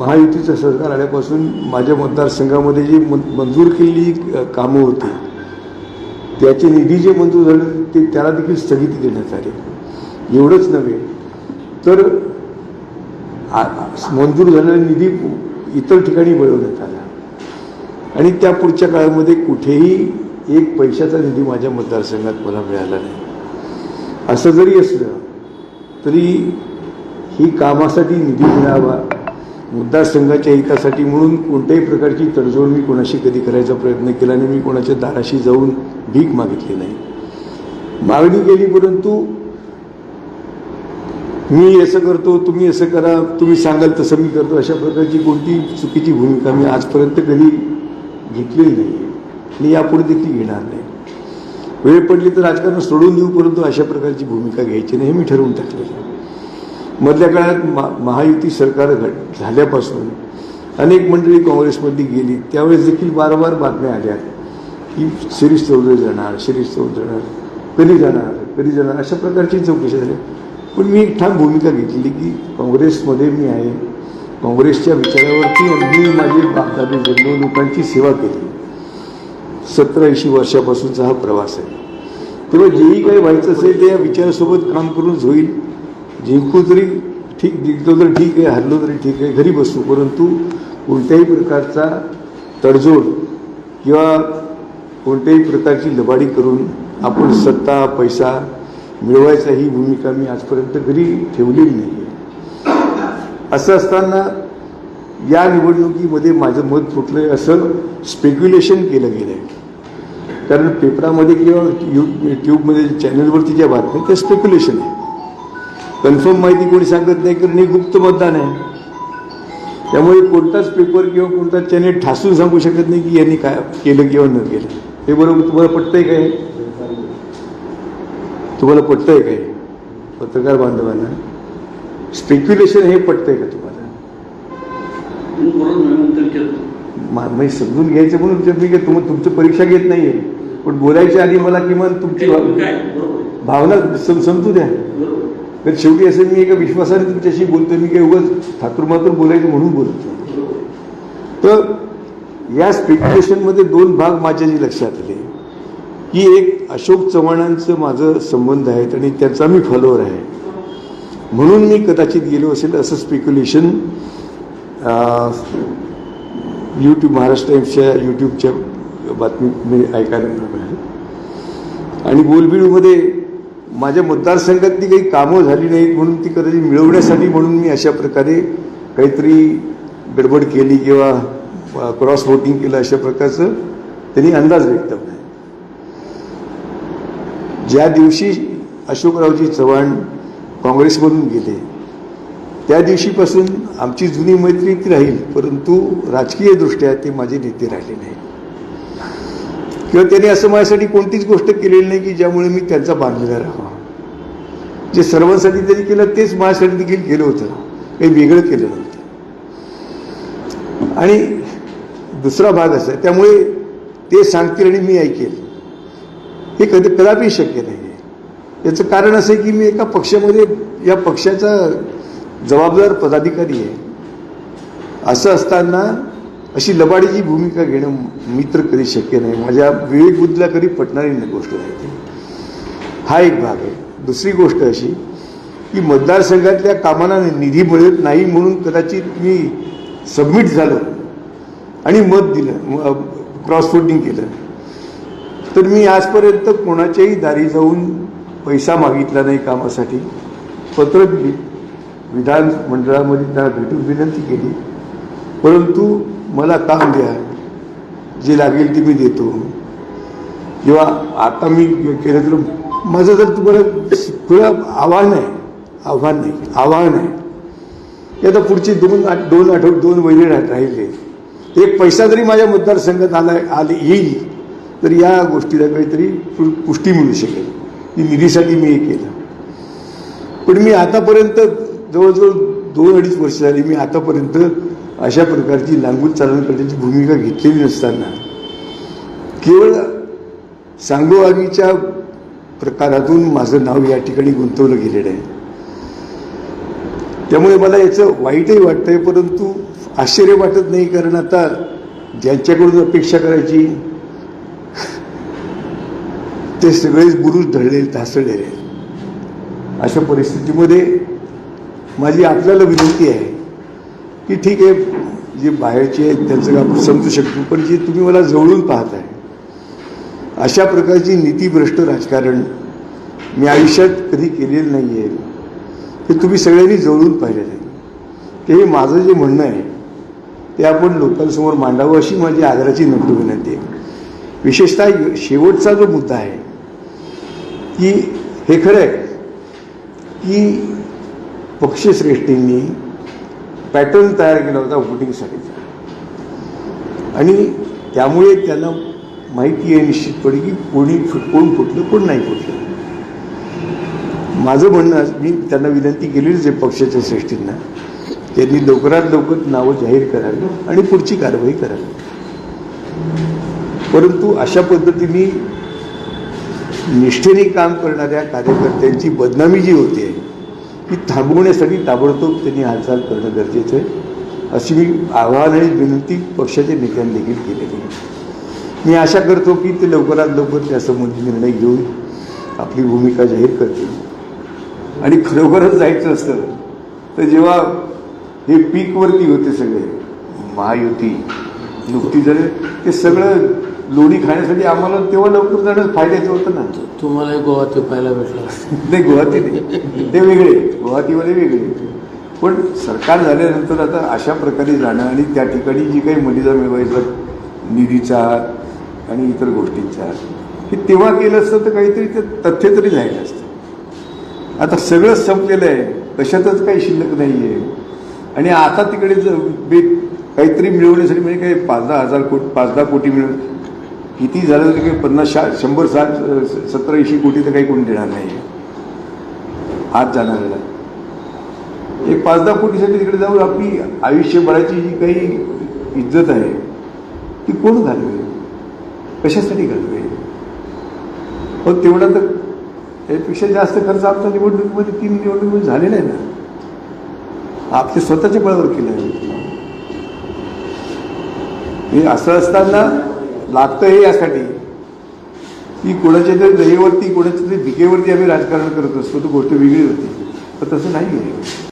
महायुतीचं सरकार आल्यापासून माझ्या मतदारसंघामध्ये जी मंजूर केलेली कामं होती त्याचे निधी जे मंजूर झाले ते त्याला देखील स्थगिती देण्यात आली. एवढंच नव्हे तर मंजूर झालेला निधी इतर ठिकाणी वळवण्यात आला. आणि त्या पुढच्या काळामध्ये कुठेही एक पैशाचा निधी माझ्या मतदारसंघात मला मिळाला नाही. असं जरी असलं तरी ही कामासाठी निधी मिळावा मतदारसंघाच्या हितासाठी म्हणून कोणत्याही प्रकारची तडजोड मी कोणाशी कधी करायचा प्रयत्न केला नाही. मी कोणाच्या दाराशी जाऊन भीक मागितली नाही. मागणी केली परंतु मी असं करतो तुम्ही असं करा तुम्ही सांगाल तसं मी करतो. अशा प्रकारची कोणती चुकीची भूमिका मी आजपर्यंत कधी घेतलेली नाही. आणि यापुढे देखील घेणार नाही. वेळ पडली तर राजकारण सोडून देऊ परंतु अशा प्रकारची भूमिका घ्यायची नाही. हे मी ठरवून टाकलेलं आहे. मधल्या काळात मा महायुती सरकार घट झाल्यापासून अनेक मंडळी काँग्रेसमध्ये गेली. त्यावेळेस देखील वारंवार बातम्या आल्या की शिरीष चौधरी जाणार शिरीष चौधरी जाणार कधी जाणार कधी जाणार अशा प्रकारची चौकशी झाली. पण मी एक ठाम भूमिका घेतलेली की काँग्रेसमध्ये मी आहे. काँग्रेसच्या विचारावरती अगदी माझे बापदादे जन्म लोकांची सेवा केली. सतरा ऐंशी वर्षापासूनचा हा प्रवास आहे. तेव्हा जेही काही व्हायचं असेल ते या विचारासोबत काम करूनच होईल. जिंकू तरी ठीक जिंकलो तरी ठीक आहे हरलो तरी ठीक आहे घरी बसू परंतु कोणत्याही प्रकारचा तडजोड किंवा कोणत्याही प्रकारची लबाडी करून आपण सत्ता पैसा मिळवायचा ही भूमिका मी आजपर्यंत घरी ठेवलेली नाही आहे असं असताना या निवडणुकीमध्ये माझं मत फुटलंय असं स्पेक्युलेशन केलं गेलं आहे कारण पेपरामध्ये किंवा यू ट्यूबमध्ये चॅनलवरती ज्या बातम्या त्या स्पेक्युलेशन आहे कन्फर्म माहिती कोणी सांगत नाही कारण हे गुप्त मतदान आहे. त्यामुळे कोणताच पेपर किंवा कोणता चॅनेल ठासून सांगू शकत नाही की यांनी काय केलं किंवा न केलं. हे बरोबर तुम्हाला पटतंय काय तुम्हाला पटतंय काय पत्रकार बांधवांना. स्पेक्युलेशन हे पटतंय का तुम्हाला? मा- समजून घ्यायचं म्हणून विचारतो तुम्ही तुमचं परीक्षा घेत नाहीये. पण बोलायच्या आधी मला किमान तुमची भावना सम समजू द्या. तर शेवटी असं मी एका विश्वासाने तुमच्याशी बोलतो मी काही उगाच ठाकूर मात्र बोलायचं म्हणून बोलत तर या स्पेक्युलेशनमध्ये दोन भाग माझ्या लक्षात आले. की एक अशोक चव्हाणांचं माझं संबंध आहेत आणि त्याचा मी फॉलोअर आहे. म्हणून मी कदाचित गेलो असेल असं स्पेक्युलेशन यूट्यूब महाराष्ट्र टाईम्सच्या यूट्यूबच्या बातमी मी ऐकायला मिळाली. आणि बोलबिळूमध्ये माझ्या मतदारसंघातली काही कामं झाली नाहीत म्हणून ती कदाचित मिळवण्यासाठी म्हणून मी अशा प्रकारे काहीतरी गडबड केली किंवा क्रॉस वोटिंग केलं अशा प्रकारचं त्यांनी अंदाज व्यक्त केला. ज्या दिवशी अशोकरावजी चव्हाण काँग्रेसमधून गेले त्या दिवशीपासून आमची जुनी मैत्री ती राहील परंतु राजकीयदृष्ट्या ते माझे नेते राहिले नाही किंवा त्यांनी असं माझ्यासाठी कोणतीच गोष्ट केलेली नाही की ज्यामुळे मी त्यांचा बांधलेला राहावा. जे सर्वांसाठी त्यांनी केलं तेच माझ्यासाठी देखील केलं होतं. काही वेगळं केलं नव्हतं. आणि दुसरा भाग असा त्यामुळे ते सांगतील आणि मी ऐकेल. हे कधी कदापि शक्य नाही. आहे याचं कारण असं आहे की मी एका पक्षामध्ये या पक्षाचा जबाबदार पदाधिकारी आहे. असं असताना अशी लबाडीची भूमिका घेणं मित्र कधी शक्य नाही माझ्या विवेकबुद्धीला कधी पटणारी गोष्ट नाही ती. हा एक भाग आहे. दुसरी गोष्ट अशी की मतदारसंघातल्या कामांना निधी मिळत नाही म्हणून कदाचित मी सबमिट झालो आणि मत दिलं क्रॉस वोटिंग केलं. तर मी आजपर्यंत कोणाच्याही दारी जाऊन पैसा मागितला नाही कामासाठी. पत्र दिली. विधान मंडळामध्ये त्यांना भेटून विनंती केली. परंतु मला काम द्या. जे लागेल ते मी देतो. किंवा आता मी केलं तर माझं जर तुम्हाला थोडं आव्हान आहे आव्हान नाही आव्हान आहे. की आता पुढचे दोन आठ दोन आठवडे दोन महिने राहिले. एक पैसा जरी माझ्या मतदारसंघात आला आले येईल तर या गोष्टीला काहीतरी पुष्टी मिळू शकेल. की निधीसाठी मी हे केलं. पण मी आतापर्यंत जवळजवळ दोन अडीच वर्ष झाली मी आतापर्यंत अशा प्रकारची लांबून चालवून करण्याची भूमिका घेतलेली नसताना केवळ सांगोवारीच्या प्रकारातून माझं नाव या ठिकाणी गुंतवलं गेलेलं आहे त्यामुळे मला याचं वाईटही वाटतंय परंतु आश्चर्य वाटत नाही कारण आता ज्यांच्याकडून अपेक्षा करायची ते सगळेच बुरुज ढळलेले ढासळलेले आहेत. अशा परिस्थितीमध्ये माझी आपल्याला विनंती आहे की ठीक आहे जे बाहेरचे आहेत त्यांचं आपण समजू शकतो पण जे तुम्ही मला जवळून पाहत आहे अशा प्रकारची नीतीभ्रष्ट राजकारण मी आयुष्यात कधी केलेलं नाही आहे ते तुम्ही सगळ्यांनी जवळून पाहिलेलं आहे. ते हे माझं जे म्हणणं आहे ते आपण लोकांसमोर मांडावं अशी माझी आदराची नम्र विनंती आहे. विशेषतः शेवटचा जो मुद्दा आहे की हे खरं आहे की पक्षश्रेष्ठींनी पॅटर्न तयार केला होता वोटिंगसाठीचा आणि त्यामुळे त्यांना माहिती आहे निश्चितपणे की कोणी फुट कोण फुटलं कोण नाही फुटलं. माझं म्हणणं मी त्यांना विनंती केलीच आहे पक्षाच्या श्रेष्ठींना त्यांनी लवकरात लवकर नावं जाहीर करावी आणि पुढची कारवाई करावी. परंतु अशा पद्धतीने निष्ठेने काम करणाऱ्या कार्यकर्त्यांची बदनामी जी होते ती थांबवण्यासाठी ताबडतोब त्यांनी हालचाल करणं गरजेचं आहे. अशी मी आव्हान आणि विनंती पक्षाच्या नेत्यांनी देखील केलेली आहे. मी आशा करतो की ते लवकरात लवकर त्यासंबंधी निर्णय घेऊन आपली भूमिका जाहीर करतील. आणि खरोखरच जायचं असतं तर जेव्हा हे पीकवरती होते सगळे महायुती नुकती जर ते सगळं लोणी खाण्यासाठी आम्हाला तेव्हा लवकर जाणं फायद्याचं होतं ना. तुम्हाला गोवा ते पाहायला भेटला. नाही गुवाहाटी नाही. ते वेगळे. गुवाहाटीमध्ये वेगळे. पण सरकार झाल्यानंतर आता अशा प्रकारे जाणं आणि त्या ठिकाणी जी काही मर्यादा मिळवायचं निधीचा आणि इतर गोष्टींचा हे तेव्हा केलं असतं तर काहीतरी ते तथ्य तरी झालं असतं. आता सगळंच संपलेलं आहे. कशातच काही शिल्लक नाही आहे आणि आता तिकडे जर काहीतरी मिळवण्यासाठी म्हणजे काही पाच दहा हजार कोटी पाच दहा कोटी मिळव किती झालं तरी काही पन्नास शा शंभर साठ सत्तर ऐंशी कोटी तर काही कोणी देणार नाही. आज जाणाऱ्याला. एक पाच दहा कोटीसाठी तिकडे जाऊन आपली आयुष्यभराची जी काही इज्जत आहे ती कोण घालवेल? कशासाठी घालवेल? पण तेवढा तर त्यापेक्षा जास्त खर्च आपल्या निवडणुकीमध्ये तीन निवडणुकीमध्ये झालेला आहे ना. आपल्या स्वतःच्या बळावर केलं आहे. हे असं असताना लागतं हे यासाठी. की कोणाच्या तरी दयेवरती कोणाच्या तरी भिकेवरती आम्ही राजकारण करत असतो तो गोष्ट वेगळी होती. पण तसं नाही आहे